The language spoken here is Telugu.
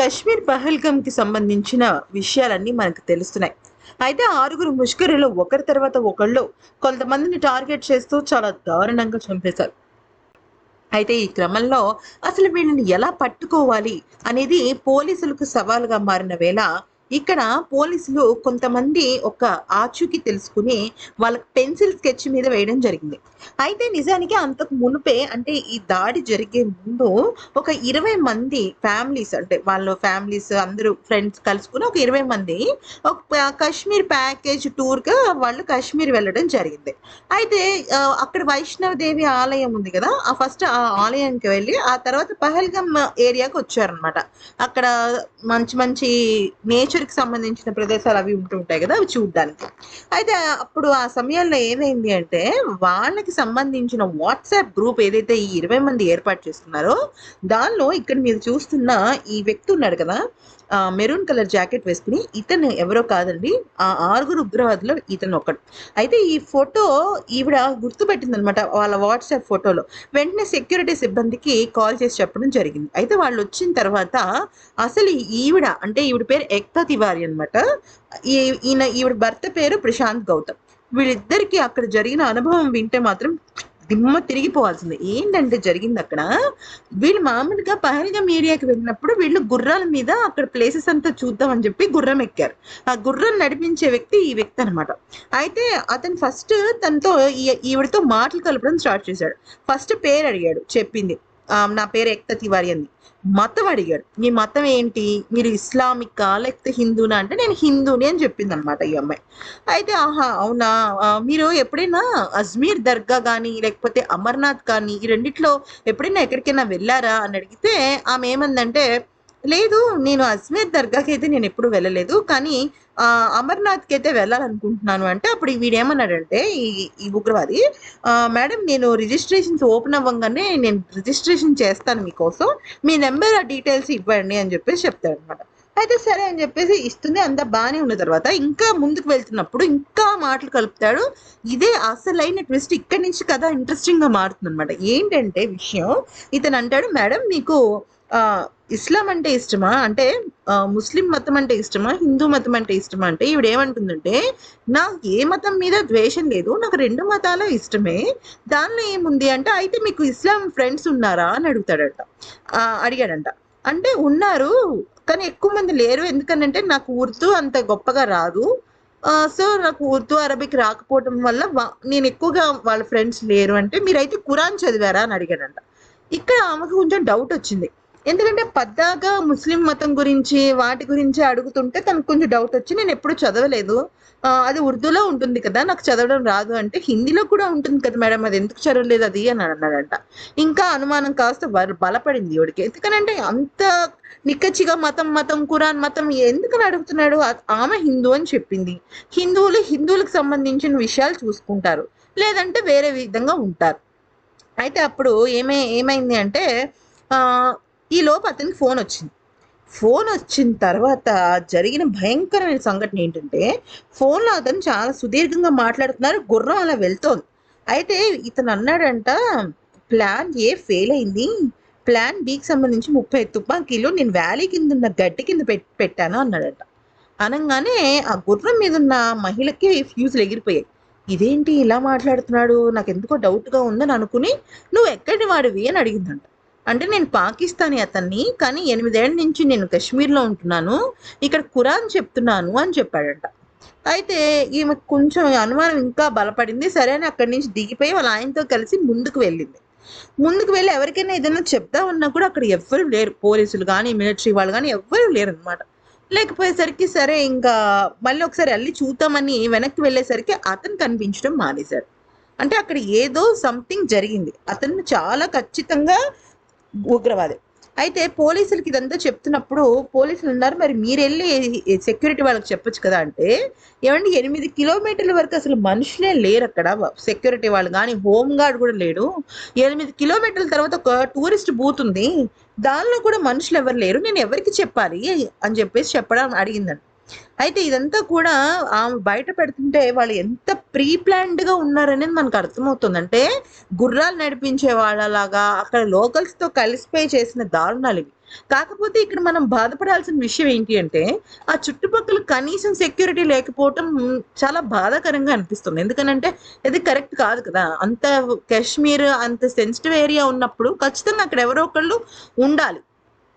కశ్మీర్ పహల్గంకి సంబంధించిన విషయాలన్నీ మనకు తెలుస్తున్నాయి. అయితే ఆరుగురు ముష్కరులు ఒకరి తర్వాత ఒకళ్ళు కొంతమందిని టార్గెట్ చేస్తూ చాలా దారుణంగా చంపేశారు. అయితే ఈ క్రమంలో అసలు వీళ్ళని ఎలా పట్టుకోవాలి అనేది పోలీసులకు సవాలుగా మారిన వేళ ఇక్కడ పోలీసులు కొంతమంది ఒక ఆచూకీ తెలుసుకుని వాళ్ళకి పెన్సిల్ స్కెచ్ మీద వేయడం జరిగింది. అయితే నిజానికి అంతకు మునుపే అంటే ఈ దాడి జరిగే ముందు ఒక ఇరవై మంది ఫ్యామిలీస్ అంటే వాళ్ళ ఫ్యామిలీస్ అందరూ ఫ్రెండ్స్ కలుసుకుని ఒక ఇరవై మంది ఒక కాశ్మీర్ ప్యాకేజ్ టూర్గా వాళ్ళు కాశ్మీర్ వెళ్ళడం జరిగింది. అయితే అక్కడ వైష్ణవదేవి ఆలయం ఉంది కదా ఆ ఫస్ట్ ఆ ఆలయానికి వెళ్ళి ఆ తర్వాత పహల్గమ్ ఏరియాకి వచ్చారనమాట అక్కడ మంచి మంచి నేచర్ నేచర్కి సంబంధించిన ప్రదేశాలు అవి ఉంటుంటాయి కదా అవి చూడడానికి. అయితే అప్పుడు ఆ సమయంలో ఏమైంది అంటే వాళ్ళకి సంబంధించిన వాట్సాప్ గ్రూప్ ఏదైతే ఈ ఇరవై మంది ఏర్పాటు చేస్తున్నారో దానిలో ఇక్కడ మీరు చూస్తున్న ఈ వ్యక్తి ఉన్నాడు కదా మెరూన్ కలర్ జాకెట్ వేసుకుని ఇతను ఎవరో కాదండి ఆ ఆరుగురు ఉగ్రవాదులు ఇతను ఒకడు. అయితే ఈ ఫోటో ఈవిడ గుర్తుపెట్టింది అనమాట వాళ్ళ వాట్సాప్ ఫోటోలో. వెంటనే సెక్యూరిటీ సిబ్బందికి కాల్ చేసి చెప్పడం జరిగింది. అయితే వాళ్ళు వచ్చిన తర్వాత అసలు ఈవిడ అంటే ఈవిడ పేరు ఎక్తా తివారి అనమాట ఈయన ఈవిడ భర్త పేరు ప్రశాంత్ గౌతమ్. వీళ్ళిద్దరికి అక్కడ జరిగిన అనుభవం వింటే మాత్రం దిమ్మ తిరిగిపోవాల్సింది. ఏంటంటే జరిగింది అక్కడ? వీళ్ళు మామూలుగా పహల్గం ఏరియాకి వెళ్ళినప్పుడు వీళ్ళు గుర్రాల మీద అక్కడ ప్లేసెస్ అంతా చూద్దాం అని చెప్పి గుర్రం ఎక్కారు. ఆ గుర్రం నడిపించే వ్యక్తి ఈ వ్యక్తి అనమాట అయితే అతను ఫస్ట్ తనతో ఈ- ఈవిడతో మాటలు కలపడం స్టార్ట్ చేశాడు. ఫస్ట్ పేరు అడిగాడు చెప్పింది నా పేరు ఎక్త తివారి అంది. మతం అడిగాడు. మీ మతం ఏంటి? మీరు ఇస్లామికా? లేకపోతే హిందూనా? అంటే నేను హిందూని అని చెప్పింది అనమాట ఈ అమ్మాయి. అయితే ఆహా అవునా? మీరు ఎప్పుడైనా అజ్మీర్ దర్గా కానీ లేకపోతే అమర్నాథ్ కానీ ఈ రెండిట్లో ఎప్పుడైనా ఎక్కడికైనా వెళ్ళారా? అని అడిగితే ఆమె ఏమందంటే లేదు నేను అజ్మీర్ దర్గాకి అయితే నేను ఎప్పుడు వెళ్ళలేదు. కానీ అమర్నాథ్కి అయితే వెళ్ళాలనుకుంటున్నాను అంటే అప్పుడు వీడేమన్నాడంటే ఈ ఈ ఉగ్రవాది మేడం నేను రిజిస్ట్రేషన్స్ ఓపెన్ అవ్వగానే నేను రిజిస్ట్రేషన్ చేస్తాను మీకోసం. మీ నెంబర్ ఆ డీటెయిల్స్ ఇవ్వండి అని చెప్పేసి చెప్తాడు అనమాట అయితే సరే అని చెప్పేసి ఇస్తుంది. అంతా బాగానే ఉన్న తర్వాత ఇంకా ముందుకు వెళ్తున్నప్పుడు ఇంకా మాటలు కలుపుతాడు. ఇదే అసలైన ట్విస్ట్. ఇక్కడి నుంచి కథ ఇంట్రెస్టింగ్గా మారుతుంది అనమాట ఏంటంటే విషయం ఇతను అంటాడు మేడం మీకు ఇస్లాం అంటే ఇష్టమా? అంటే ముస్లిం మతం అంటే ఇష్టమా? హిందూ మతం అంటే ఇష్టమా? అంటే ఈవిడ ఏమంటుందంటే నాకు ఏ మతం మీద ద్వేషం లేదు నాకు రెండు మతాలు ఇష్టమే. దానిలో ఏముంది అంటే అయితే మీకు ఇస్లాం ఫ్రెండ్స్ ఉన్నారా? అని అడుగుతాడంట. అడిగాడంట. అంటే ఉన్నారు కానీ ఎక్కువ మంది లేరు. ఎందుకనంటే నాకు ఉర్దూ అంత గొప్పగా రాదు. సో నాకు ఉర్దూ అరబిక్ రాకపోవడం వల్ల నేను ఎక్కువగా వాళ్ళ ఫ్రెండ్స్ లేరు అంటే మీరైతే ఖురాన్ చదివారా? అని అడిగాడంట. ఇక్కడ ఆమెకు కొంచెం డౌట్ వచ్చింది. ఎందుకంటే పద్దాగా ముస్లిం మతం గురించి వాటి గురించి అడుగుతుంటే తనకు కొంచెం డౌట్ వచ్చి నేను ఎప్పుడు చదవలేదు. అది ఉర్దూలో ఉంటుంది కదా నాకు చదవడం రాదు అంటే హిందీలో కూడా ఉంటుంది కదా మేడం అది ఎందుకు చదవలేదు అది అని అన్నాడంట. ఇంకా అనుమానం కాస్త బల- బలపడింది ఎవడికి ఎందుకనంటే అంత నిక్కచ్చిగా మతం మతం కురాన్ మతం ఎందుకని అడుగుతున్నాడు? ఆమె హిందూ అని చెప్పింది. హిందువులు హిందువులకు సంబంధించిన విషయాలు చూసుకుంటారు. లేదంటే వేరే విధంగా ఉంటారు. అయితే అప్పుడు ఏమై ఏమైంది అంటే ఈలోపు అతనికి ఫోన్ వచ్చింది. ఫోన్ వచ్చిన తర్వాత జరిగిన భయంకరమైన సంఘటన ఏంటంటే ఫోన్లో అతను చాలా సుదీర్ఘంగా మాట్లాడుతున్నారు గుర్రం అలా వెళ్తోంది. అయితే ఇతను అన్నాడంట ప్లాన్ ఏ ఫెయిల్ అయింది. ప్లాన్ బీకి సంబంధించి ముప్పై తుపాకీలు నేను వ్యాలీ కింద ఉన్న గడ్డి కింద పెట్ పెట్టాను అన్నాడట. అనగానే ఆ గుర్రం మీద ఉన్న మహిళకి ఫ్యూజులు ఎగిరిపోయాయి. ఇదేంటి ఇలా మాట్లాడుతున్నాడు? నాకు ఎందుకో డౌట్గా ఉందని అనుకుని నువ్వు ఎక్కడి వాడివి అని అడిగిందంట. అంటే నేను పాకిస్తానీ అతన్ని కానీ ఎనిమిదేళ్ళ నుంచి నేను కాశ్మీర్లో ఉంటున్నాను. ఇక్కడ ఖురాన్ చెప్తున్నాను అని చెప్పాడట. అయితే ఈమె కొంచెం అనుమానం ఇంకా బలపడింది. సరే అని అక్కడి నుంచి దిగిపోయి వాళ్ళ ఆయనతో కలిసి ముందుకు వెళ్ళింది. ముందుకు వెళ్ళి ఎవరికైనా ఏదైనా చెప్తా ఉన్నా కూడా అక్కడ ఎవ్వరు లేరు. పోలీసులు కానీ మిలిటరీ వాళ్ళు కానీ ఎవ్వరు లేరు అనమాట లేకపోయేసరికి సరే ఇంకా మళ్ళీ ఒకసారి వెళ్ళి చూద్దామని వెనక్కి వెళ్ళేసరికి అతను కనిపించడం మానేశారు అంటే అక్కడ ఏదో సంథింగ్ జరిగింది. అతను చాలా ఖచ్చితంగా ఉగ్రవాది. అయితే పోలీసులకి ఇదంతా చెప్తున్నప్పుడు పోలీసులు ఉన్నారు మరి మీరు వెళ్ళి సెక్యూరిటీ వాళ్ళకి చెప్పొచ్చు కదా అంటే ఏమండి ఎనిమిది కిలోమీటర్ల వరకు అసలు మనుషులే లేరు అక్కడ సెక్యూరిటీ వాళ్ళు కానీ హోమ్ గార్డ్ కూడా లేడు. ఎనిమిది కిలోమీటర్ల తర్వాత ఒక టూరిస్ట్ బూత్ ఉంది దానిలో కూడా మనుషులు ఎవరు లేరు నేను ఎవరికి చెప్పాలి అని చెప్పేసి చెప్పడం అడిగిందండి అయితే ఇదంతా కూడా ఆమె బయట పెడుతుంటే వాళ్ళు ఎంత ప్రీ ప్లాన్డ్గా ఉన్నారనేది మనకు అర్థమవుతుంది. అంటే గుర్రాలు నడిపించే వాళ్ళలాగా అక్కడ లోకల్స్తో కలిసిపోయి చేసిన దారుణాలు ఇవి. కాకపోతే ఇక్కడ మనం బాధపడాల్సిన విషయం ఏంటి అంటే ఆ చుట్టుపక్కల కనీసం సెక్యూరిటీ లేకపోవటం చాలా బాధాకరంగా అనిపిస్తుంది. ఎందుకనంటే ఇది కరెక్ట్ కాదు కదా. అంత కాశ్మీర్ అంత సెన్సిటివ్ ఏరియా ఉన్నప్పుడు ఖచ్చితంగా అక్కడ ఎవరో ఒకళ్ళు ఉండాలి.